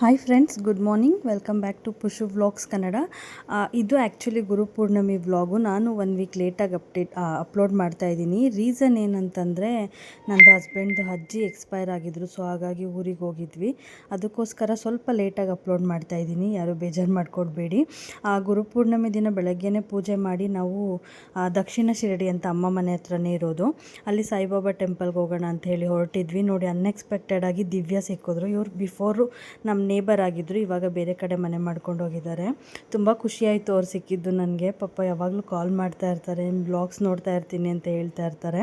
Hi friends good morning welcome back to Pushu vlogs Kannada ಇದು actually Gurupurnima vlog ನಾನು one week ಲೇಟಾಗಿ update upload ಮಾಡ್ತಾ ಇದ್ದೀನಿ. Reason ಏನಂತಂದರೆ, ನಂದು ಹಸ್ಬೆಂಡ್ದು ಅಜ್ಜಿ ಎಕ್ಸ್ಪೈರ್ ಆಗಿದ್ರು ಸೊ ಹಾಗಾಗಿ ಊರಿಗೆ ಹೋಗಿದ್ವಿ. ಅದಕ್ಕೋಸ್ಕರ ಸ್ವಲ್ಪ ಲೇಟಾಗಿ ಅಪ್ಲೋಡ್ ಮಾಡ್ತಾ ಇದ್ದೀನಿ. ಯಾರು ಬೇಜಾರು ಮಾಡಿಕೊಡ್ಬೇಡಿ. ಆ ಗುರುಪೂರ್ಣಮಿ ದಿನ ಬೆಳಗ್ಗೆನೇ ಪೂಜೆ ಮಾಡಿ ನಾವು ದಕ್ಷಿಣ ಶಿರಡಿ ಅಂತ ಅಮ್ಮ ಮನೆ ಹತ್ರನೇ ಇರೋದು. ಅಲ್ಲಿ ಸಾಯಿಬಾಬಾ ಟೆಂಪಲ್ಗೆ ಹೋಗೋಣ ಅಂತ ಹೇಳಿ ಹೊರಟಿದ್ವಿ. ನೋಡಿ ಅನ್ಎಕ್ಸ್ಪೆಕ್ಟೆಡಾಗಿ ದಿವ್ಯ ಸಿಕ್ಕಿದ್ರು. ಇವ್ರು ಬಿಫೋರು ನಮ್ಮ ನೇಬರ್ ಆಗಿದ್ದರು ಇವಾಗ ಬೇರೆ ಕಡೆ ಮನೆ ಮಾಡ್ಕೊಂಡು ಹೋಗಿದ್ದಾರೆ. ತುಂಬ ಖುಷಿಯಾಯಿತು ಅವ್ರು ಸಿಕ್ಕಿದ್ದು ನನಗೆ. ಪಪ್ಪ ಯಾವಾಗಲೂ ಕಾಲ್ ಮಾಡ್ತಾ ಇರ್ತಾರೆ ಬ್ಲಾಗ್ಸ್ ನೋಡ್ತಾ ಇರ್ತೀನಿ ಅಂತ ಹೇಳ್ತಾ ಇರ್ತಾರೆ.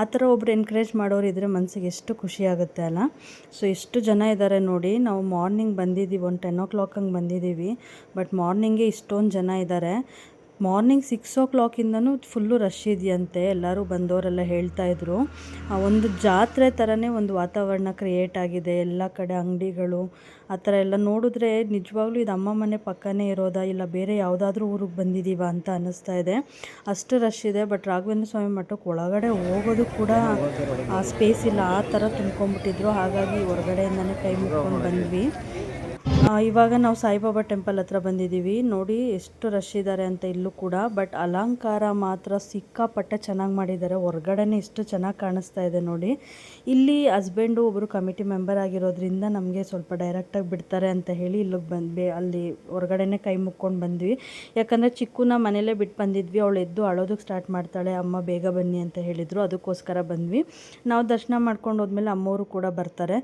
ಆ ಥರ ಒಬ್ರು ಎನ್ಕರೇಜ್ ಮಾಡೋರು ಇದ್ದರೆ ಮನಸ್ಸಿಗೆ ಎಷ್ಟು ಖುಷಿ ಆಗುತ್ತೆ ಅಲ್ಲ? ಸೊ ಎಷ್ಟು ಜನ ಇದ್ದಾರೆ ನೋಡಿ, ನಾವು ಮಾರ್ನಿಂಗ್ ಬಂದಿದ್ದೀವಿ, ಒಂದು ಟೆನ್ ಓ ಕ್ಲಾಕ್ ಹಂಗೆ ಬಂದಿದ್ದೀವಿ ಬಟ್ ಮಾರ್ನಿಂಗೇ ಇಷ್ಟೊಂದು ಜನ ಇದ್ದಾರೆ ಮಾರ್ನಿಂಗ್ ಸಿಕ್ಸ್ ಓ ಕ್ಲಾಕಿಂದನೂ ಫುಲ್ಲು ರಶ್ ಇದೆಯಂತೆ ಎಲ್ಲರೂ ಬಂದವರೆಲ್ಲ ಹೇಳ್ತಾ ಇದ್ರು. ಒಂದು ಜಾತ್ರೆ ಥರನೇ ಒಂದು ವಾತಾವರಣ ಕ್ರಿಯೇಟ್ ಆಗಿದೆ. ಎಲ್ಲ ಕಡೆ ಅಂಗಡಿಗಳು, ಆ ಥರ ಎಲ್ಲ ನೋಡಿದ್ರೆ ನಿಜವಾಗ್ಲೂ ಇದು ಅಮ್ಮ ಮನೆ ಪಕ್ಕನೇ ಇರೋದಾ ಇಲ್ಲ ಬೇರೆ ಯಾವುದಾದ್ರೂ ಊರಿಗೆ ಬಂದಿದ್ದೀವ ಅಂತ ಅನ್ನಿಸ್ತಾ ಇದೆ. ಅಷ್ಟು ರಶ್ ಇದೆ ಬಟ್ ರಾಘವೇಂದ್ರ ಸ್ವಾಮಿ ಮಠಕ್ಕೆ ಒಳಗಡೆ ಹೋಗೋದು ಕೂಡ ಆ ಸ್ಪೇಸ್ ಇಲ್ಲ. ಆ ಥರ ತುಂಬ್ಕೊಂಡ್ಬಿಟ್ಟಿದ್ರು. ಹಾಗಾಗಿ ಹೊರಗಡೆಯಿಂದನೇ ಕೈ ಮುಟ್ಕೊಂಡು ಬಂದ್ವಿ. ಇವಾಗ ನಾವು ಸಾಯಿಬಾಬಾ ಟೆಂಪಲ್ ಹತ್ರ ಬಂದಿದ್ದೀವಿ. ನೋಡಿ ಎಷ್ಟು ರಶ್ ಇದ್ದಾರೆ ಅಂತ ಇಲ್ಲೂ ಕೂಡ. ಬಟ್ ಅಲಂಕಾರ ಮಾತ್ರ ಸಿಕ್ಕಾಪಟ್ಟೆ ಚೆನ್ನಾಗಿ ಮಾಡಿದ್ದಾರೆ. ಹೊರಗಡೆನೇ ಎಷ್ಟು ಚೆನ್ನಾಗಿ ಕಾಣಿಸ್ತಾ ಇದೆ ನೋಡಿ. ಇಲ್ಲಿ ಹಸ್ಬೆಂಡು ಒಬ್ಬರು ಕಮಿಟಿ ಮೆಂಬರ್ ಆಗಿರೋದ್ರಿಂದ ನಮಗೆ ಸ್ವಲ್ಪ ಡೈರೆಕ್ಟಾಗಿ ಬಿಡ್ತಾರೆ ಅಂತ ಹೇಳಿ ಇಲ್ಲಿಗೆ ಬಂದ್ವಿ. ಅಲ್ಲಿ ಹೊರಗಡೆನೇ ಕೈ ಮುಕ್ಕೊಂಡು ಬಂದ್ವಿ. ಯಾಕಂದರೆ ಚಿಕ್ಕುನ ಮನೇಲೇ ಬಿಟ್ಟು ಬಂದಿದ್ವಿ. ಅವಳು ಎದ್ದು ಅಳೋದಕ್ಕೆ ಸ್ಟಾರ್ಟ್ ಮಾಡ್ತಾಳೆ. ಅಮ್ಮ ಬೇಗ ಬನ್ನಿ ಅಂತ ಹೇಳಿದರು. ಅದಕ್ಕೋಸ್ಕರ ಬಂದ್ವಿ. ನಾವು ದರ್ಶನ ಮಾಡ್ಕೊಂಡು ಹೋದ್ಮೇಲೆ ಅಮ್ಮವರು ಕೂಡ ಬರ್ತಾರೆ.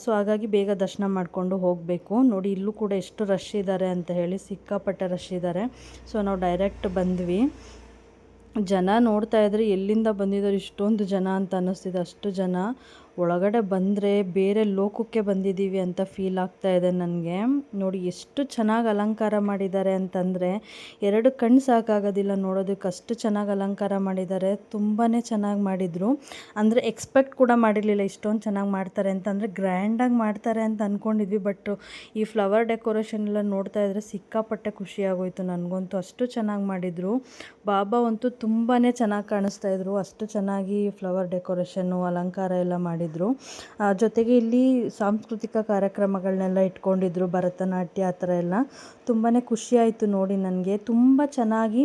ಸೊ ಹಾಗಾಗಿ ಬೇಗ ದರ್ಶನ ಮಾಡಿಕೊಂಡು ಹೋಗಬೇಕು. ನೋಡಿ ಇಲ್ಲೂ ಕೂಡ ಎಷ್ಟು ರಶ್ ಇದ್ದಾರೆ ಅಂತ ಹೇಳಿ ಸಿಕ್ಕಾಪಟ್ಟೆ ರಶ್ ಇದ್ದಾರೆ ಸೊ ನಾವು ಡೈರೆಕ್ಟ್ ಬಂದ್ವಿ. ಜನ ನೋಡ್ತಾ ಇದ್ರೆ ಎಲ್ಲಿಂದ ಬಂದಿದ್ದಾರೆ ಇಷ್ಟೊಂದು ಜನ ಅಂತ ಅನ್ನಿಸ್ತಿದೆ. ಅಷ್ಟು ಜನ ಒಳಗಡೆ ಬಂದರೆ ಬೇರೆ ಲೋಕಕ್ಕೆ ಬಂದಿದ್ದೀವಿ ಅಂತ ಫೀಲ್ ಆಗ್ತಾ ಇದೆ ನನಗೆ. ನೋಡಿ, ಎಷ್ಟು ಚೆನ್ನಾಗಿ ಅಲಂಕಾರ ಮಾಡಿದ್ದಾರೆ ಅಂತಂದರೆ, ಎರಡು ಕಣ್ಣು ಸಾಕಾಗೋದಿಲ್ಲ ನೋಡೋದಕ್ಕೆ ಅಷ್ಟು ಚೆನ್ನಾಗಿ ಅಲಂಕಾರ ಮಾಡಿದ್ದಾರೆ. ತುಂಬಾ ಚೆನ್ನಾಗಿ ಮಾಡಿದರು. ಅಂದರೆ ಎಕ್ಸ್ಪೆಕ್ಟ್ ಕೂಡ ಮಾಡಿರಲಿಲ್ಲ ಇಷ್ಟೊಂದು ಚೆನ್ನಾಗಿ ಮಾಡ್ತಾರೆ ಅಂತಂದರೆ ಗ್ರ್ಯಾಂಡಾಗಿ ಮಾಡ್ತಾರೆ ಅಂತ ಅಂದ್ಕೊಂಡಿದ್ವಿ ಬಟ್ ಈ ಫ್ಲವರ್ ಡೆಕೋರೇಷನ್ ಎಲ್ಲ ನೋಡ್ತಾ ಇದ್ರೆ ಸಿಕ್ಕಾಪಟ್ಟೆ ಖುಷಿ ಆಗೋಯ್ತು ನನಗಂತೂ. ಅಷ್ಟು ಚೆನ್ನಾಗಿ ಮಾಡಿದರು. ಬಾಬಾ ಅಂತೂ ತುಂಬಾ ಚೆನ್ನಾಗಿ ಕಾಣಿಸ್ತಾ ಇದ್ರು. ಅಷ್ಟು ಚೆನ್ನಾಗಿ ಫ್ಲವರ್ ಡೆಕೋರೇಷನ್ನು ಅಲಂಕಾರ ಎಲ್ಲ ಮಾಡಿದರು. ಜೊತೆಗೆ ಇಲ್ಲಿ ಸಾಂಸ್ಕೃತಿಕ ಕಾರ್ಯಕ್ರಮಗಳನ್ನೆಲ್ಲ ಇಟ್ಕೊಂಡಿದ್ರು ಭರತನಾಟ್ಯ ಆ ಥರ ಎಲ್ಲ. ತುಂಬಾ ಖುಷಿಯಾಯಿತು ನೋಡಿ ನನಗೆ. ತುಂಬ ಚೆನ್ನಾಗಿ,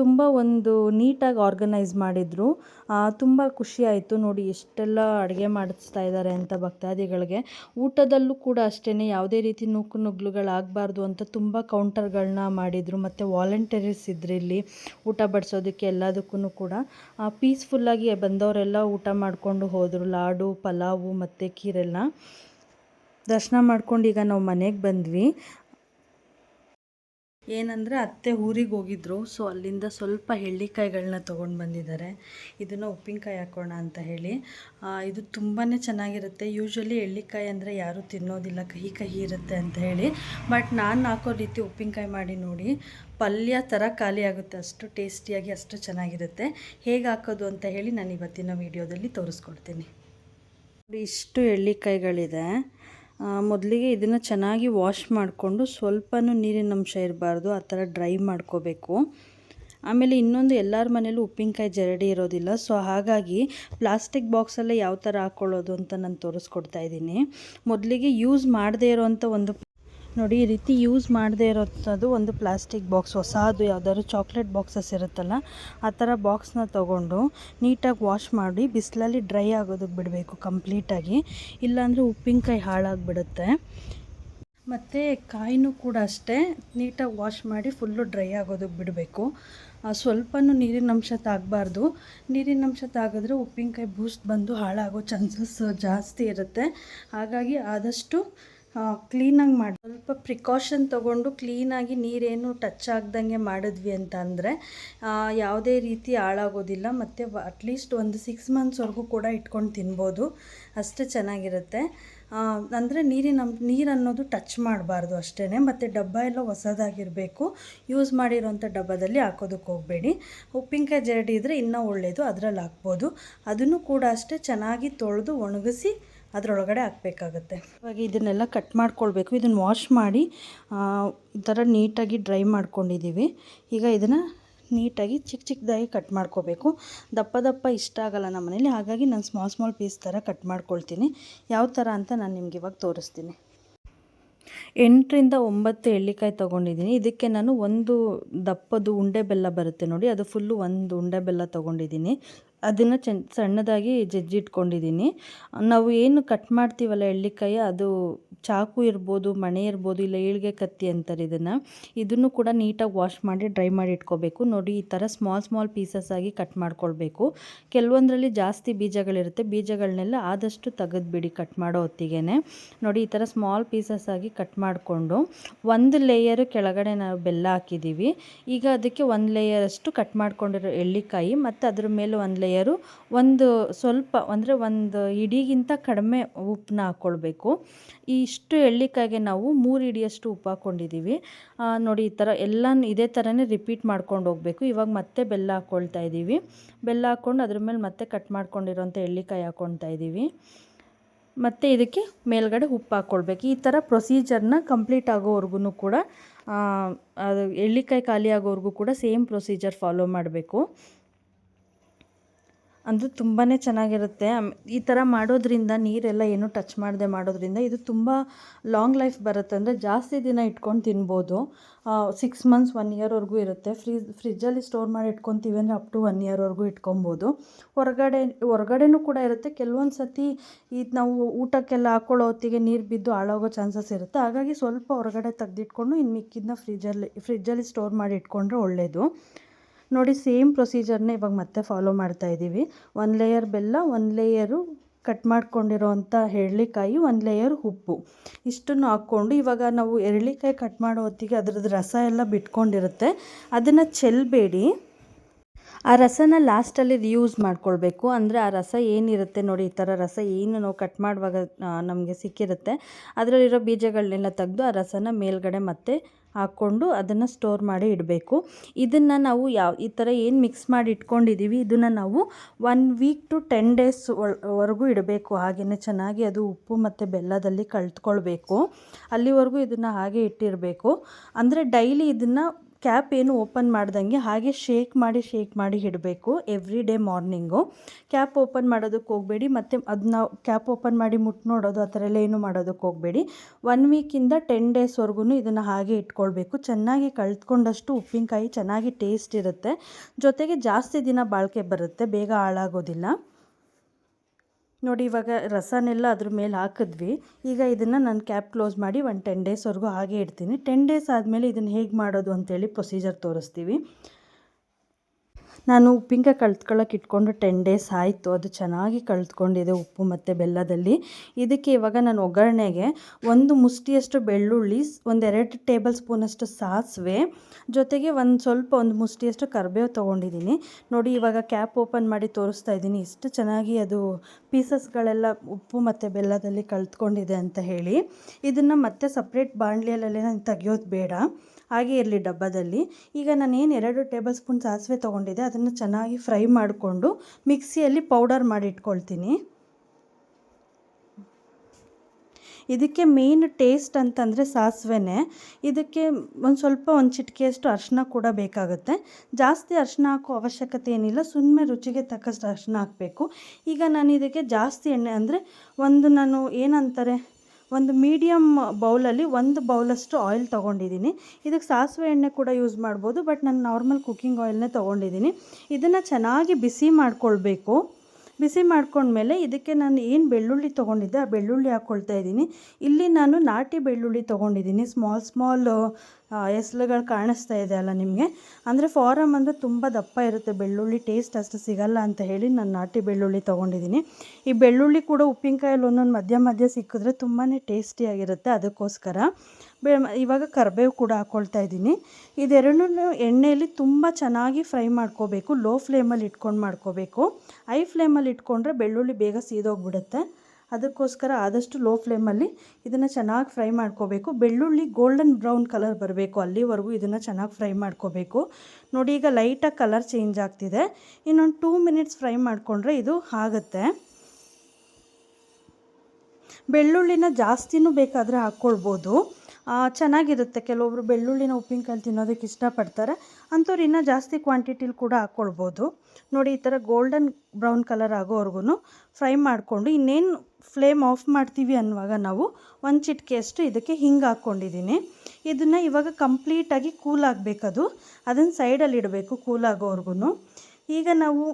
ತುಂಬ ಒಂದು ನೀಟಾಗಿ ಆರ್ಗನೈಸ್ ಮಾಡಿದರು. ತುಂಬ ಖುಷಿಯಾಯಿತು ನೋಡಿ ಎಷ್ಟೆಲ್ಲ ಅಡುಗೆ ಮಾಡಿಸ್ತಾ ಇದ್ದಾರೆ ಅಂತ ಭಕ್ತಾದಿಗಳಿಗೆ. ಊಟದಲ್ಲೂ ಕೂಡ ಅಷ್ಟೇ ಯಾವುದೇ ರೀತಿ ನೂಕು ನುಗ್ಲುಗಳಾಗಬಾರ್ದು ಅಂತ ತುಂಬ ಕೌಂಟರ್ಗಳನ್ನ ಮಾಡಿದರು. ಮತ್ತು ವಾಲಂಟಿಯರ್ಸ್ ಇದ್ರು ಇಲ್ಲಿ ಊಟ ಬಡಿಸೋದಕ್ಕೆ ಎಲ್ಲದಕ್ಕೂ ಕೂಡ. ಪೀಸ್ಫುಲ್ಲಾಗಿ ಬಂದವರೆಲ್ಲ ಊಟ ಮಾಡಿಕೊಂಡು ಹೋದರು. ಲಾಡು, ಪಲಾವು ಮತ್ತು ಕೀರೆಲ್ಲ. ದರ್ಶನ ಮಾಡ್ಕೊಂಡು ಈಗ ನಾವು ಮನೆಗೆ ಬಂದ್ವಿ. ಏನಂದರೆ ಅತ್ತೆ ಊರಿಗೆ ಹೋಗಿದ್ರು ಸೊ ಅಲ್ಲಿಂದ ಸ್ವಲ್ಪ ಹೆಳ್ಳಿಕಾಯಿಗಳನ್ನ ತೊಗೊಂಡು ಬಂದಿದ್ದಾರೆ. ಇದನ್ನು ಉಪ್ಪಿನಕಾಯಿ ಹಾಕೋಣ ಅಂತ ಹೇಳಿ. ಇದು ತುಂಬಾ ಚೆನ್ನಾಗಿರುತ್ತೆ. ಯೂಶ್ವಲಿ ಎಳ್ಳಿಕಾಯಿ ಅಂದರೆ ಯಾರೂ ತಿನ್ನೋದಿಲ್ಲ, ಕಹಿ ಕಹಿ ಇರುತ್ತೆ ಅಂತ ಹೇಳಿ. ಬಟ್ ನಾನು ಹಾಕೋ ರೀತಿ ಉಪ್ಪಿನಕಾಯಿ ಮಾಡಿ ನೋಡಿ, ಪಲ್ಯ ಥರ ಖಾಲಿ ಆಗುತ್ತೆ. ಅಷ್ಟು ಟೇಸ್ಟಿಯಾಗಿ, ಅಷ್ಟು ಚೆನ್ನಾಗಿರುತ್ತೆ. ಹೇಗೆ ಹಾಕೋದು ಅಂತ ಹೇಳಿ ನಾನು ಇವತ್ತಿನ ವೀಡಿಯೋದಲ್ಲಿ ತೋರಿಸ್ಕೊಡ್ತೀನಿ. ಇಷ್ಟು ಎಳ್ಳಿಕಾಯಿಗಳಿದೆ. ಮೊದಲಿಗೆ ಇದನ್ನು ಚೆನ್ನಾಗಿ ವಾಶ್ ಮಾಡಿಕೊಂಡು ಸ್ವಲ್ಪನೂ ನೀರಿನ ಅಂಶ ಇರಬಾರ್ದು, ಆ ಥರ ಡ್ರೈ ಮಾಡ್ಕೋಬೇಕು. ಆಮೇಲೆ ಇನ್ನೊಂದು ಎಲ್ಲರ ಮನೇಲೂ ಉಪ್ಪಿನಕಾಯಿ ಜರಡಿ ಇರೋದಿಲ್ಲ ಸೊ ಹಾಗಾಗಿ ಪ್ಲಾಸ್ಟಿಕ್ ಬಾಕ್ಸಲ್ಲೇ ಯಾವ ಥರ ಹಾಕ್ಕೊಳ್ಳೋದು ಅಂತ ನಾನು ತೋರಿಸ್ಕೊಡ್ತಾ ಇದ್ದೀನಿ. ಮೊದಲಿಗೆ ಯೂಸ್ ಮಾಡದೇ ಇರೋವಂಥ ಒಂದು ನೋಡಿ, ಈ ರೀತಿ ಯೂಸ್ ಮಾಡದೇ ಇರೋಂಥದ್ದು ಒಂದು ಪ್ಲಾಸ್ಟಿಕ್ ಬಾಕ್ಸ್ ಹೊಸದು ಯಾವ್ದಾದ್ರು ಚಾಕ್ಲೇಟ್ ಬಾಕ್ಸಸ್ ಇರುತ್ತಲ್ಲ, ಆ ಥರ ಬಾಕ್ಸ್ನ ತೊಗೊಂಡು ನೀಟಾಗಿ ವಾಶ್ ಮಾಡಿ, ಬಿಸಿಲಲ್ಲಿ ಡ್ರೈ ಆಗೋದಕ್ಕೆ ಬಿಡಬೇಕು ಕಂಪ್ಲೀಟಾಗಿ ಇಲ್ಲಾಂದರೆ ಉಪ್ಪಿನಕಾಯಿ ಹಾಳಾಗಿಬಿಡುತ್ತೆ. ಮತ್ತು ಕಾಯಿನೂ ಕೂಡ ಅಷ್ಟೇ, ನೀಟಾಗಿ ವಾಶ್ ಮಾಡಿ ಫುಲ್ಲು ಡ್ರೈ ಆಗೋದಕ್ಕೆ ಬಿಡಬೇಕು. ಸ್ವಲ್ಪನೂ ನೀರಿನ ಅಂಶ ತಾಗಬಾರ್ದು. ನೀರಿನ ಅಂಶ ತಾಗಿದ್ರೆ ಉಪ್ಪಿನಕಾಯಿ ಬೂಸ್ಟ್ ಬಂದು ಹಾಳಾಗೋ ಚಾನ್ಸಸ್ ಜಾಸ್ತಿ ಇರುತ್ತೆ. ಹಾಗಾಗಿ ಆದಷ್ಟು ಕ್ಲೀನಾಗಿ ಮಾಡಿ ಸ್ವಲ್ಪ ಪ್ರಿಕಾಷನ್ ತೊಗೊಂಡು ಕ್ಲೀನಾಗಿ ನೀರೇನು ಟಚ್ ಆಗ್ದಂಗೆ ಮಾಡಿದ್ವಿ ಅಂತ ಅಂದರೆ ಯಾವುದೇ ರೀತಿ ಹಾಳಾಗೋದಿಲ್ಲ. ಮತ್ತು ಅಟ್ಲೀಸ್ಟ್ ಒಂದು ಸಿಕ್ಸ್ ಮಂತ್ಸ್ವರೆಗೂ ಕೂಡ ಇಟ್ಕೊಂಡು ತಿನ್ಬೋದು. ಅಷ್ಟೇ ಚೆನ್ನಾಗಿರುತ್ತೆ. ಅಂದರೆ ನೀರಿನ, ನೀರು ಅನ್ನೋದು ಟಚ್ ಮಾಡಬಾರ್ದು ಅಷ್ಟೇ ಮತ್ತು ಡಬ್ಬ ಎಲ್ಲ ಹೊಸದಾಗಿರಬೇಕು. ಯೂಸ್ ಮಾಡಿರೋಂಥ ಡಬ್ಬದಲ್ಲಿ ಹಾಕೋದಕ್ಕೆ ಹೋಗಬೇಡಿ. ಉಪ್ಪಿನಕಾಯಿ ಜರಡಿ ಇದ್ದರೆ ಇನ್ನೂ ಒಳ್ಳೆಯದು ಅದರಲ್ಲಿ ಹಾಕ್ಬೋದು. ಅದನ್ನು ಕೂಡ ಅಷ್ಟೇ ಚೆನ್ನಾಗಿ ತೊಳೆದು ಒಣಗಿಸಿ ಅದರೊಳಗಡೆ ಹಾಕಬೇಕಾಗತ್ತೆ. ಇವಾಗ ಇದನ್ನೆಲ್ಲ ಕಟ್ ಮಾಡ್ಕೊಳ್ಬೇಕು. ಇದನ್ನು ವಾಶ್ ಮಾಡಿ ಈ ಥರ ನೀಟಾಗಿ ಡ್ರೈ ಮಾಡ್ಕೊಂಡಿದ್ದೀವಿ ಈಗ ಇದನ್ನು ನೀಟಾಗಿ ಚಿಕ್ಕ ಚಿಕ್ಕದಾಗಿ ಕಟ್ ಮಾಡ್ಕೋಬೇಕು. ದಪ್ಪ ದಪ್ಪ ಇಷ್ಟ ಆಗಲ್ಲ ನಮ್ಮ ಮನೇಲಿ, ಹಾಗಾಗಿ ನಾನು ಸ್ಮಾಲ್ ಸ್ಮಾಲ್ ಪೀಸ್ ಥರ ಕಟ್ ಮಾಡ್ಕೊಳ್ತೀನಿ. ಯಾವ ಥರ ಅಂತ ನಾನು ನಿಮ್ಗೆ ಇವಾಗ ತೋರಿಸ್ತೀನಿ. ಎಂಟರಿಂದ ಒಂಬತ್ತು ಎಳ್ಳಿಕಾಯಿ ತೊಗೊಂಡಿದ್ದೀನಿ ಇದಕ್ಕೆ ನಾನು ಒಂದು ದಪ್ಪದು ಉಂಡೆ ಬೆಲ್ಲ ಬರುತ್ತೆ ನೋಡಿ, ಅದು ಫುಲ್ಲು ಒಂದು ಉಂಡೆ ಬೆಲ್ಲ ತೊಗೊಂಡಿದ್ದೀನಿ ಅದನ್ನು ಚೆನ್, ಸಣ್ಣದಾಗಿ ಜಜ್ಜಿಟ್ಕೊಂಡಿದ್ದೀನಿ ನಾವು ಏನು ಕಟ್ ಮಾಡ್ತೀವಲ್ಲ ಎಳ್ಳಿಕಾಯಿ, ಅದು ಚಾಕು ಇರ್ಬೋದು, ಮಣೆ ಇರ್ಬೋದು, ಇಲ್ಲ ಏಳಿಗೆ ಕತ್ತಿ ಅಂತಾರೆ ಇದನ್ನು ಇದನ್ನು ಕೂಡ ನೀಟಾಗಿ ವಾಶ್ ಮಾಡಿ ಡ್ರೈ ಮಾಡಿ ಇಟ್ಕೋಬೇಕು. ನೋಡಿ, ಈ ಥರ ಸ್ಮಾಲ್ ಸ್ಮಾಲ್ ಪೀಸಸ್ ಆಗಿ ಕಟ್ ಮಾಡ್ಕೊಳ್ಬೇಕು. ಕೆಲವೊಂದರಲ್ಲಿ ಜಾಸ್ತಿ ಬೀಜಗಳಿರುತ್ತೆ. ಬೀಜಗಳನ್ನೆಲ್ಲ ಆದಷ್ಟು ತೆಗೆದುಬಿಡಿ ಕಟ್ ಮಾಡೋ ಹೊತ್ತಿಗೆ ನೋಡಿ, ಈ ಥರ ಸ್ಮಾಲ್ ಪೀಸಸ್ ಆಗಿ ಕಟ್ ಮಾಡಿಕೊಂಡು, ಒಂದು ಲೇಯರ್ ಕೆಳಗಡೆ ನಾವು ಬೆಲ್ಲ ಹಾಕಿದ್ದೀವಿ ಈಗ ಅದಕ್ಕೆ ಒಂದು ಲೇಯರಷ್ಟು ಕಟ್ ಮಾಡ್ಕೊಂಡಿರೋ ಎಳ್ಳಿಕಾಯಿ, ಮತ್ತು ಅದ್ರ ಮೇಲೆ ಒಂದು ಲೇಯರು ಒಂದು ಸ್ವಲ್ಪ ಅಂದರೆ ಒಂದು ಇಡಿಗಿಂತ ಕಡಿಮೆ ಉಪ್ಪನ್ನ ಹಾಕ್ಕೊಳ್ಬೇಕು ಇಷ್ಟು ಎಳ್ಳಿಕಾಯಿಗೆ ನಾವು ಮೂರು ಇಡಿಯಷ್ಟು ಉಪ್ಪು ಹಾಕ್ಕೊಂಡಿದ್ದೀವಿ ನೋಡಿ, ಈ ಥರ ಎಲ್ಲ ಇದೇ ಥರನೇ ರಿಪೀಟ್ ಮಾಡ್ಕೊಂಡು ಹೋಗಬೇಕು. ಇವಾಗ ಮತ್ತೆ ಬೆಲ್ಲ ಹಾಕ್ಕೊಳ್ತಾ ಇದ್ದೀವಿ ಬೆಲ್ಲ ಹಾಕ್ಕೊಂಡು ಅದ್ರ ಮೇಲೆ ಮತ್ತೆ ಕಟ್ ಮಾಡ್ಕೊಂಡಿರೋಂಥ ಎಳ್ಳಿಕಾಯಿ ಹಾಕ್ಕೊಳ್ತಾ ಇದ್ದೀವಿ ಮತ್ತು ಇದಕ್ಕೆ ಮೇಲ್ಗಡೆ ಉಪ್ಪು ಹಾಕ್ಕೊಳ್ಬೇಕು ಈ ಥರ ಪ್ರೊಸೀಜರ್ನ ಕಂಪ್ಲೀಟ್ ಆಗೋವರೆಗೂ ಕೂಡ ಅದು ಎಳ್ಳಿಕಾಯಿ ಖಾಲಿ ಆಗೋವರೆಗೂ ಕೂಡ ಸೇಮ್ ಪ್ರೊಸೀಜರ್ ಫಾಲೋ ಮಾಡಬೇಕು. ಅಂದರೆ ತುಂಬಾ ಚೆನ್ನಾಗಿರುತ್ತೆ. ಈ ಥರ ಮಾಡೋದ್ರಿಂದ ನೀರೆಲ್ಲ ಏನೂ ಟಚ್ ಮಾಡದೆ ಮಾಡೋದ್ರಿಂದ ಇದು ತುಂಬ ಲಾಂಗ್ ಲೈಫ್ ಬರುತ್ತೆ. ಅಂದರೆ ಜಾಸ್ತಿ ದಿನ ಇಟ್ಕೊಂಡು ತಿನ್ಬೋದು. ಸಿಕ್ಸ್ ಮಂತ್ಸ್ ಒನ್ ಇಯರ್ವರೆಗೂ ಇರುತ್ತೆ. ಫ್ರಿಜ್ ಫ್ರಿಜ್ಜಲ್ಲಿ ಸ್ಟೋರ್ ಮಾಡಿ ಇಟ್ಕೊತೀವಿ ಅಂದರೆ ಅಪ್ ಟು ಒನ್ ಇಯರ್ವರೆಗೂ ಇಟ್ಕೊಬೋದು. ಹೊರಗಡೆ, ಹೊರಗಡೆನೂ ಕೂಡ ಇರುತ್ತೆ. ಕೆಲವೊಂದು ಸತಿ ಇದು ನಾವು ಊಟಕ್ಕೆಲ್ಲ ಹಾಕ್ಕೊಳ್ಳೋ ಹೊತ್ತಿಗೆ ನೀರು ಬಿದ್ದು ಹಾಳಾಗೋ ಚಾನ್ಸಸ್ ಇರುತ್ತೆ. ಹಾಗಾಗಿ ಸ್ವಲ್ಪ ಹೊರಗಡೆ ತೆಗೆದಿಟ್ಕೊಂಡು ಇನ್ನು ಮಿಕ್ಕಿದ್ದನ್ನ ಫ್ರಿಜ್ಜಲ್ಲಿ ಫ್ರಿಜ್ಜಲ್ಲಿ ಸ್ಟೋರ್ ಮಾಡಿ ಇಟ್ಕೊಂಡ್ರೆ ಒಳ್ಳೆಯದು ನೋಡಿ ಸೇಮ್ ಪ್ರೊಸೀಜರ್ನ ಇವಾಗ ಮತ್ತೆ ಫಾಲೋ ಮಾಡ್ತಾ ಇದ್ದೀವಿ ಒನ್ ಲೇಯರ್ ಬೆಲ್ಲ ಒನ್ ಲೇಯರು ಕಟ್ ಮಾಡ್ಕೊಂಡಿರೋವಂಥ ಎಳ್ಳಿಕಾಯಿ ಒಂದು ಲೇಯರ್ ಉಪ್ಪು. ಇಷ್ಟನ್ನು ಹಾಕ್ಕೊಂಡು ಇವಾಗ ನಾವು ಎಳ್ಳಿಕಾಯಿ ಕಟ್ ಮಾಡೋ ಹೊತ್ತಿಗೆ ಅದ್ರದ್ದು ರಸ ಎಲ್ಲ ಬಿಟ್ಕೊಂಡಿರುತ್ತೆ. ಅದನ್ನು ಚೆಲ್ಲಬೇಡಿ ಆ ರಸನ ಲಾಸ್ಟಲ್ಲಿ ರಿಯೂಸ್ ಮಾಡ್ಕೊಳ್ಬೇಕು. ಅಂದರೆ ಆ ರಸ ಏನಿರುತ್ತೆ ನೋಡಿ, ಈ ಥರ ರಸ ಏನು ನಾವು ಕಟ್ ಮಾಡುವಾಗ ನಮಗೆ ಸಿಕ್ಕಿರುತ್ತೆ. ಅದರಲ್ಲಿರೋ ಬೀಜಗಳನ್ನೆಲ್ಲ ತೆಗೆದು ಆ ರಸನ ಮೇಲ್ಗಡೆ ಮತ್ತೆ ಹಾಕ್ಕೊಂಡು ಅದನ್ನು ಸ್ಟೋರ್ ಮಾಡಿ ಇಡಬೇಕು. ಇದನ್ನು ನಾವು ಯಾವ, ಈ ಥರ ಏನು ಮಿಕ್ಸ್ ಮಾಡಿ ಇಟ್ಕೊಂಡಿದ್ದೀವಿ ಇದನ್ನು ನಾವು one week to ten days ವರೆಗೂ ಇಡಬೇಕು. ಹಾಗೆಯೇ ಚೆನ್ನಾಗಿ ಅದು ಉಪ್ಪು ಮತ್ತು ಬೆಲ್ಲದಲ್ಲಿ ಕಲ್ತ್ಕೊಳ್ಬೇಕು ಅಲ್ಲಿವರೆಗೂ ಇದನ್ನು ಹಾಗೆ ಇಟ್ಟಿರಬೇಕು. ಅಂದರೆ ಡೈಲಿ ಇದನ್ನು ಕ್ಯಾಪ್ ಏನು ಓಪನ್ ಮಾಡ್ದಂಗೆ ಹಾಗೆ ಶೇಕ್ ಮಾಡಿ ಶೇಕ್ ಮಾಡಿ ಇಡಬೇಕು every day morning cap open ಮಾಡೋದಕ್ಕೆ ಹೋಗಬೇಡಿ, ಮತ್ತು ಅದನ್ನ ಕ್ಯಾಪ್ ಓಪನ್ ಮಾಡಿ ಮುಟ್ಟು ನೋಡೋದು, ಆ ಥರ ಎಲ್ಲ ಏನು ಮಾಡೋದಕ್ಕೆ ಹೋಗಬೇಡಿ. ಒನ್ ವೀಕಿಂದ ಟೆನ್ ಡೇಸ್ವರೆಗೂ ಇದನ್ನು ಹಾಗೆ ಇಟ್ಕೊಳ್ಬೇಕು. ಚೆನ್ನಾಗಿ ಕಳ್ತ್ಕೊಂಡಷ್ಟು ಉಪ್ಪಿನಕಾಯಿ ಚೆನ್ನಾಗಿ ಟೇಸ್ಟ್ ಇರುತ್ತೆ. ಜೊತೆಗೆ ಜಾಸ್ತಿ ದಿನ ಬಾಳಿಕೆ ಬರುತ್ತೆ, ಬೇಗ ಹಾಳಾಗೋದಿಲ್ಲ. ನೋಡಿ, ಇವಾಗ ರಸನೆಲ್ಲ ಅದ್ರ ಮೇಲೆ ಹಾಕಿದ್ವಿ. ಈಗ ಇದನ್ನು ನಾನು ಕ್ಯಾಪ್ ಕ್ಲೋಸ್ ಮಾಡಿ ಒಂದು ಟೆನ್ ಡೇಸ್ವರೆಗೂ ಹಾಗೆ ಇಡ್ತೀನಿ. ಟೆನ್ ಡೇಸ್ ಆದಮೇಲೆ ಇದನ್ನು ಹೇಗೆ ಮಾಡೋದು ಅಂತೇಳಿ ಪ್ರೊಸೀಜರ್ ತೋರಿಸ್ತೀವಿ. ನಾನು ಉಪ್ಪಿನಕಾಯಿ ಕಳ್ತ್ಕೊಳ್ಳೋಕೆ ಇಟ್ಕೊಂಡು ಟೆನ್ ಡೇಸ್ ಆಯಿತು. ಅದು ಚೆನ್ನಾಗಿ ಕಳ್ತ್ಕೊಂಡಿದೆ ಉಪ್ಪು ಮತ್ತು ಬೆಲ್ಲದಲ್ಲಿ. ಇದಕ್ಕೆ ಇವಾಗ ನಾನು ಒಗ್ಗರಣೆಗೆ ಒಂದು ಮುಷ್ಟಿಯಷ್ಟು ಬೆಳ್ಳುಳ್ಳಿ, ಒಂದೆರಡು ಟೇಬಲ್ ಸ್ಪೂನಷ್ಟು ಸಾಸಿವೆ, ಜೊತೆಗೆ ಒಂದು ಸ್ವಲ್ಪ ಒಂದು ಮುಷ್ಟಿಯಷ್ಟು ಕರಿಬೇವು ತೊಗೊಂಡಿದ್ದೀನಿ. ನೋಡಿ, ಇವಾಗ ಕ್ಯಾಪ್ ಓಪನ್ ಮಾಡಿ ತೋರಿಸ್ತಾ ಇದ್ದೀನಿ. ಇಷ್ಟು ಚೆನ್ನಾಗಿ ಅದು ಪೀಸಸ್ಗಳೆಲ್ಲ ಉಪ್ಪು ಮತ್ತು ಬೆಲ್ಲದಲ್ಲಿ ಕಳ್ತ್ಕೊಂಡಿದೆ ಅಂತ ಹೇಳಿ. ಇದನ್ನು ಮತ್ತೆ ಸಪ್ರೇಟ್ ಬಾಣಲಿಯಲ್ಲೆಲ್ಲ ನಾನು ತೆಗಿಯೋದು ಬೇಡ. ಹಾಗೆ ಇರಲಿ ಡಬ್ಬದಲ್ಲಿ. ಈಗ ನಾನೇನು ಎರಡು ಟೇಬಲ್ ಸ್ಪೂನ್ ಸಾಸಿವೆ ತೊಗೊಂಡಿದ್ದೆ, ಅದನ್ನು ಚೆನ್ನಾಗಿ ಫ್ರೈ ಮಾಡಿಕೊಂಡು ಮಿಕ್ಸಿಯಲ್ಲಿ ಪೌಡರ್ ಮಾಡಿ ಇಟ್ಕೊಳ್ತೀನಿ. ಇದಕ್ಕೆ ಮೇನ್ ಟೇಸ್ಟ್ ಅಂತಂದರೆ ಸಾಸಿವೆನೇ. ಇದಕ್ಕೆ ಒಂದು ಸ್ವಲ್ಪ ಒಂದು ಚಿಟಿಕೆಯಷ್ಟು ಅರಿಶಿನ ಕೂಡ ಬೇಕಾಗುತ್ತೆ. ಜಾಸ್ತಿ ಅರಿಶಿನ ಹಾಕೋ ಅವಶ್ಯಕತೆ ಏನಿಲ್ಲ ಸುಮ್ಮನೆ ರುಚಿಗೆ ತಕ್ಕಷ್ಟು ಅರಿಶಿನ ಹಾಕಬೇಕು. ಈಗ ನಾನು ಇದಕ್ಕೆ ಜಾಸ್ತಿ ಎಣ್ಣೆ ಅಂದರೆ ಒಂದು ನಾನು ಏನಂತಾರೆ ಒಂದು ಮೀಡಿಯಮ್ ಬೌಲಲ್ಲಿ ಒಂದು ಬೌಲಷ್ಟು ಆಯಿಲ್ ತೊಗೊಂಡಿದ್ದೀನಿ. ಇದಕ್ಕೆ ಸಾಸಿವೆ ಎಣ್ಣೆ ಕೂಡ ಯೂಸ್ ಮಾಡ್ಬೋದು ಬಟ್ ನಾನು ನಾರ್ಮಲ್ ಕುಕ್ಕಿಂಗ್ ಆಯಿಲ್ನೇ ತೊಗೊಂಡಿದ್ದೀನಿ. ಇದನ್ನು ಚೆನ್ನಾಗಿ ಬಿಸಿ ಮಾಡ್ಕೊಳ್ಬೇಕು. ಬಿಸಿ ಮಾಡ್ಕೊಂಡ್ಮೇಲೆ ಇದಕ್ಕೆ ನಾನು ಏನು ಬೆಳ್ಳುಳ್ಳಿ ತೊಗೊಂಡಿದ್ದೆ, ಆ ಬೆಳ್ಳುಳ್ಳಿ ಹಾಕ್ಕೊಳ್ತಾ ಇದ್ದೀನಿ. ಇಲ್ಲಿ ನಾನು ನಾಟಿ ಬೆಳ್ಳುಳ್ಳಿ ತೊಗೊಂಡಿದ್ದೀನಿ ಸ್ಮಾಲ್ ಸ್ಮಾಲ್ ಎಸ್ಲುಗಳು ಕಾಣಿಸ್ತಾ ಇದೆ ಅಲ್ಲ ನಿಮಗೆ? ಅಂದರೆ ಫಾರಮ್ ಅಂದರೆ ತುಂಬ ದಪ್ಪ ಇರುತ್ತೆ. ಬೆಳ್ಳುಳ್ಳಿ ಟೇಸ್ಟ್ ಅಷ್ಟು ಸಿಗಲ್ಲ ಅಂತ ಹೇಳಿ ನಾನು ನಾಟಿ ಬೆಳ್ಳುಳ್ಳಿ ತೊಗೊಂಡಿದ್ದೀನಿ. ಈ ಬೆಳ್ಳುಳ್ಳಿ ಕೂಡ ಉಪ್ಪಿನಕಾಯಲ್ಲಿ ಒಂದೊಂದು ಮಧ್ಯ ಮಧ್ಯ ಸಿಕ್ಕಿದ್ರೆ ತುಂಬಾ ಟೇಸ್ಟಿಯಾಗಿರುತ್ತೆ ಅದಕ್ಕೋಸ್ಕರ. ಬೆ, ಇವಾಗ ಕರಿಬೇವು ಕೂಡ ಹಾಕ್ಕೊಳ್ತಾ ಇದ್ದೀನಿ. ಇದೆರಡೂ ಎಣ್ಣೆಯಲ್ಲಿ ತುಂಬ ಚೆನ್ನಾಗಿ ಫ್ರೈ ಮಾಡ್ಕೋಬೇಕು. ಲೋ ಫ್ಲೇಮಲ್ಲಿ ಇಟ್ಕೊಂಡು ಮಾಡ್ಕೋಬೇಕು. ಐ ಫ್ಲೇಮಲ್ಲಿ ಇಟ್ಕೊಂಡ್ರೆ ಬೆಳ್ಳುಳ್ಳಿ ಬೇಗ ಸೀದೋಗ್ಬಿಡುತ್ತೆ. ಅದಕ್ಕೋಸ್ಕರ ಆದಷ್ಟು ಲೋ ಫ್ಲೇಮಲ್ಲಿ ಇದನ್ನು ಚೆನ್ನಾಗಿ ಫ್ರೈ ಮಾಡ್ಕೋಬೇಕು. ಬೆಳ್ಳುಳ್ಳಿ ಗೋಲ್ಡನ್ ಬ್ರೌನ್ ಕಲರ್ ಬರಬೇಕು ಅಲ್ಲಿವರೆಗೂ ಇದನ್ನು ಚೆನ್ನಾಗಿ ಫ್ರೈ ಮಾಡ್ಕೋಬೇಕು. ನೋಡಿ, ಈಗ ಲೈಟಾಗಿ ಕಲರ್ ಚೇಂಜ್ ಆಗ್ತಿದೆ. ಇನ್ನೊಂದು ಟೂ ಮಿನಿಟ್ಸ್ ಫ್ರೈ ಮಾಡಿಕೊಂಡ್ರೆ ಇದು ಆಗುತ್ತೆ. ಬೆಳ್ಳುಳ್ಳಿನ ಜಾಸ್ತಿನೂ ಬೇಕಾದರೆ ಹಾಕ್ಕೊಳ್ಬೋದು. ಚೆನ್ನಾಗಿರುತ್ತೆ. ಕೆಲವೊಬ್ರು ಬೆಳ್ಳುಳ್ಳಿನ ಉಪ್ಪಿನಕಾಯಿ ತಿನ್ನೋದಕ್ಕೆ ಇಷ್ಟಪಡ್ತಾರೆ. ಅಂಥವ್ರು ಇನ್ನೂ ಜಾಸ್ತಿ ಕ್ವಾಂಟಿಟಿಲಿ ಕೂಡ ಹಾಕ್ಕೊಳ್ಬೋದು. ನೋಡಿ, ಈ ಥರ ಗೋಲ್ಡನ್ ಬ್ರೌನ್ ಕಲರ್ ಆಗೋವರೆಗೂ ಫ್ರೈ ಮಾಡಿಕೊಂಡು ಇನ್ನೇನು ಫ್ಲೇಮ್ ಆಫ್ ಮಾಡ್ತೀವಿ ಅನ್ನುವಾಗ ನಾವು ಒಂದು ಚಿಟಿಕೆಯಷ್ಟು ಇದಕ್ಕೆ ಹಿಂಗೆ ಹಾಕ್ಕೊಂಡಿದ್ದೀನಿ ಇದನ್ನು ಇವಾಗ ಕಂಪ್ಲೀಟಾಗಿ ಕೂಲ್ ಆಗಬೇಕದು. ಅದನ್ನು ಸೈಡಲ್ಲಿ ಇಡಬೇಕು ಕೂಲ್ ಆಗೋವರೆಗೂ ಈಗ ನಾವು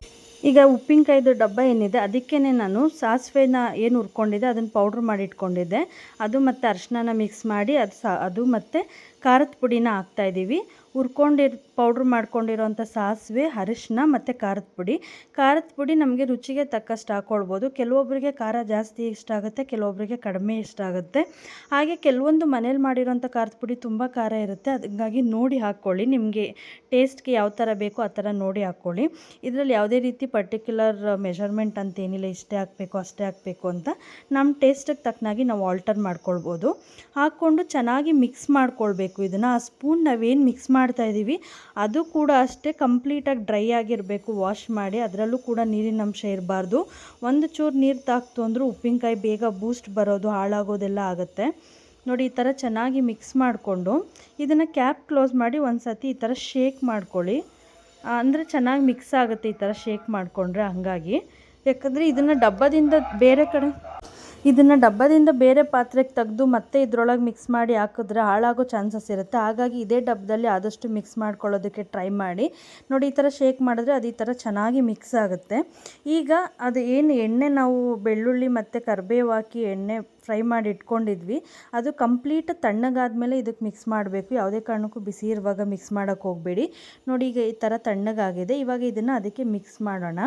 ಈಗ ಉಪ್ಪಿನಕಾಯ್ದು ಡಬ್ಬ ಏನಿದೆ ಅದಕ್ಕೇ ನಾನು ಸಾಸಿವೆನ ಏನು ಹುರ್ಕೊಂಡಿದ್ದೆ ಅದನ್ನು ಪೌಡ್ರ್ ಮಾಡಿ ಇಟ್ಕೊಂಡಿದ್ದೆ. ಅದು ಮತ್ತು ಅರ್ಶಿನ ಮಿಕ್ಸ್ ಮಾಡಿ ಅದು ಸಾ ಅದು ಮತ್ತು ಖಾರದ ಪುಡಿನ ಹಾಕ್ತಾಯಿದ್ದೀವಿ ಹುರ್ಕೊಂಡಿರ್, ಪೌಡ್ರ್ ಮಾಡ್ಕೊಂಡಿರೋಂಥ ಸಾಸಿವೆ ಅರಿಶಿನ ಮತ್ತು ಖಾರದ ಪುಡಿ. ಖಾರದ ಪುಡಿ ನಮಗೆ ರುಚಿಗೆ ತಕ್ಕಷ್ಟು ಹಾಕ್ಕೊಳ್ಬೋದು ಕೆಲವೊಬ್ಬರಿಗೆ ಖಾರ ಜಾಸ್ತಿ ಇಷ್ಟ ಆಗುತ್ತೆ ಕೆಲವೊಬ್ಬರಿಗೆ ಕಡಿಮೆ ಇಷ್ಟ ಆಗುತ್ತೆ. ಹಾಗೆ ಕೆಲವೊಂದು ಮನೇಲಿ ಮಾಡಿರೋಂಥ ಖಾರದ ಪುಡಿ ತುಂಬ ಖಾರ ಇರುತ್ತೆ. ಅದಕ್ಕಾಗಿ ನೋಡಿ ಹಾಕ್ಕೊಳ್ಳಿ. ನಿಮಗೆ ಟೇಸ್ಟ್ಗೆ ಯಾವ ಥರ ಬೇಕೋ ಆ ಥರ ನೋಡಿ ಹಾಕ್ಕೊಳ್ಳಿ. ಇದರಲ್ಲಿ ಯಾವುದೇ ರೀತಿ ಪರ್ಟಿಕ್ಯುಲರ್ ಮೆಷರ್ಮೆಂಟ್ ಅಂತ ಏನಿಲ್ಲ, ಇಷ್ಟೇ ಹಾಕಬೇಕು, ಅಷ್ಟೇ ಹಾಕಬೇಕು ಅಂತ ನಮ್ಮ ಟೇಸ್ಟಿಗೆ ತಕ್ಕನಾಗಿ ನಾವು ಆಲ್ಟರ್ ಮಾಡ್ಕೊಳ್ಬೋದು. ಹಾಕ್ಕೊಂಡು ಚೆನ್ನಾಗಿ ಮಿಕ್ಸ್ ಮಾಡ್ಕೊಳ್ಬೇಕು ಇದನ್ನು. ಆ ಸ್ಪೂನ್ ನಾವೇನು ಮಿಕ್ಸ್ ಮಾಡ್ತಾ ಇದ್ದೀವಿ. ಅದು ಕೂಡ ಅಷ್ಟೇ ಕಂಪ್ಲೀಟಾಗಿ ಡ್ರೈ ಆಗಿರಬೇಕು ವಾಶ್ ಮಾಡಿ. ಅದರಲ್ಲೂ ಕೂಡ ನೀರಿನ ಅಂಶ ಇರಬಾರ್ದು. ಒಂದು ಚೂರು ನೀರು ತಾಕ್ತು ಅಂದರೂ ಉಪ್ಪಿನಕಾಯಿ ಬೇಗ ಬೂಸ್ಟ್ ಬರೋದು, ಹಾಳಾಗೋದೆಲ್ಲ ಆಗುತ್ತೆ. ನೋಡಿ, ಈ ಥರ ಚೆನ್ನಾಗಿ ಮಿಕ್ಸ್ ಮಾಡಿಕೊಂಡು ಇದನ್ನು ಕ್ಯಾಪ್ ಕ್ಲೋಸ್ ಮಾಡಿ ಒಂದು ಸತಿ ಈ ಥರ ಶೇಕ್ ಮಾಡ್ಕೊಳ್ಳಿ. ಅಂದರೆ ಚೆನ್ನಾಗಿ ಮಿಕ್ಸ್ ಆಗುತ್ತೆ ಈ ಥರ ಶೇಕ್ ಮಾಡಿಕೊಂಡ್ರೆ ಹಾಗಾಗಿ. ಯಾಕಂದರೆ ಇದನ್ನು ಡಬ್ಬದಿಂದ ಬೇರೆ ಕಡೆ ಇದನ್ನು ಡಬ್ಬದಿಂದ ಬೇರೆ ಪಾತ್ರೆಗೆ ತೆಗೆದು ಮತ್ತೆ ಇದರೊಳಗೆ ಮಿಕ್ಸ್ ಮಾಡಿ ಹಾಕಿದ್ರೆ ಹಾಳಾಗೋ ಚಾನ್ಸಸ್ ಇರುತ್ತೆ. ಹಾಗಾಗಿ ಇದೇ ಡಬ್ಬದಲ್ಲಿ ಆದಷ್ಟು ಮಿಕ್ಸ್ ಮಾಡ್ಕೊಳ್ಳೋದಕ್ಕೆ ಟ್ರೈ ಮಾಡಿ. ನೋಡಿ, ಈ ಥರ ಶೇಕ್ ಮಾಡಿದ್ರೆ ಅದು ಈ ಥರ ಚೆನ್ನಾಗಿ ಮಿಕ್ಸ್ ಆಗುತ್ತೆ. ಈಗ ಅದು ಏನು ಎಣ್ಣೆ ನಾವು ಬೆಳ್ಳುಳ್ಳಿ ಮತ್ತು ಕರಿಬೇವು ಹಾಕಿ ಎಣ್ಣೆ ಫ್ರೈ ಮಾಡಿ ಇಟ್ಕೊಂಡಿದ್ವಿ. ಅದು ಕಂಪ್ಲೀಟ್ ತಣ್ಣಗಾದ್ಮೇಲೆ ಇದಕ್ಕೆ ಮಿಕ್ಸ್ ಮಾಡಬೇಕು. ಯಾವುದೇ ಕಾರಣಕ್ಕೂ ಬಿಸಿ ಇರುವಾಗ ಮಿಕ್ಸ್ ಮಾಡೋಕ್ಕೆ ಹೋಗಬೇಡಿ. ನೋಡಿ, ಈಗ ಈ ಥರ ತಣ್ಣಗಾಗಿದೆ. ಇವಾಗ ಇದನ್ನು ಅದಕ್ಕೆ ಮಿಕ್ಸ್ ಮಾಡೋಣ.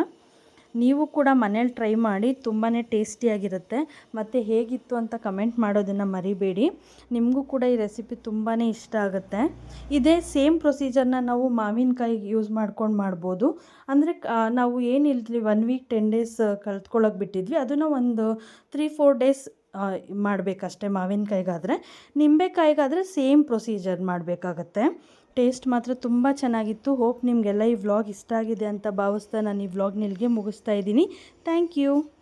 ನೀವು ಕೂಡ ಮನೇಲಿ ಟ್ರೈ ಮಾಡಿ ತುಂಬಾ ಟೇಸ್ಟಿಯಾಗಿರುತ್ತೆ ಮತ್ತು ಹೇಗಿತ್ತು ಅಂತ ಕಮೆಂಟ್ ಮಾಡೋದನ್ನು ಮರಿಬೇಡಿ. ನಿಮಗೂ ಕೂಡ ಈ ರೆಸಿಪಿ ತುಂಬಾ ಇಷ್ಟ ಆಗುತ್ತೆ. ಇದೇ ಸೇಮ್ ಪ್ರೊಸೀಜರ್ನ ನಾವು ಮಾವಿನಕಾಯಿ ಯೂಸ್ ಮಾಡ್ಕೊಂಡು ಮಾಡ್ಬೋದು. ಅಂದರೆ ನಾವು ಏನಿಲ್ರಿ ಒನ್ ವೀಕ್ ಟೆನ್ ಡೇಸ್ ಕಲ್ತ್ಕೊಳ್ಳೋಕೆ ಬಿಟ್ಟಿದ್ವಿ. ಅದನ್ನು ಒಂದು ತ್ರೀ, ಫೋರ್ ಡೇಸ್ ಮಾಡಬೇಕಷ್ಟೇ ಮಾವಿನಕಾಯಿಗಾದರೆ. ನಿಂಬೆಕಾಯಿಗಾದರೆ ಸೇಮ್ ಪ್ರೊಸೀಜರ್ ಮಾಡಬೇಕಾಗತ್ತೆ. ಟೇಸ್ಟ್ ಮಾತ್ರ ತುಂಬ ಚೆನ್ನಾಗಿತ್ತು. ಹೋಪ್ ನಿಮಗೆಲ್ಲ ಈ ವ್ಲಾಗ್ ಇಷ್ಟ ಆಗಿದೆ ಅಂತ ಭಾವಿಸ್ತಾ ನಾನು ಈ ವ್ಲಾಗ್ನ ಇಲ್ಲಿಗೆ ಮುಗಿಸ್ತಾ ಇದ್ದೀನಿ. Thank you.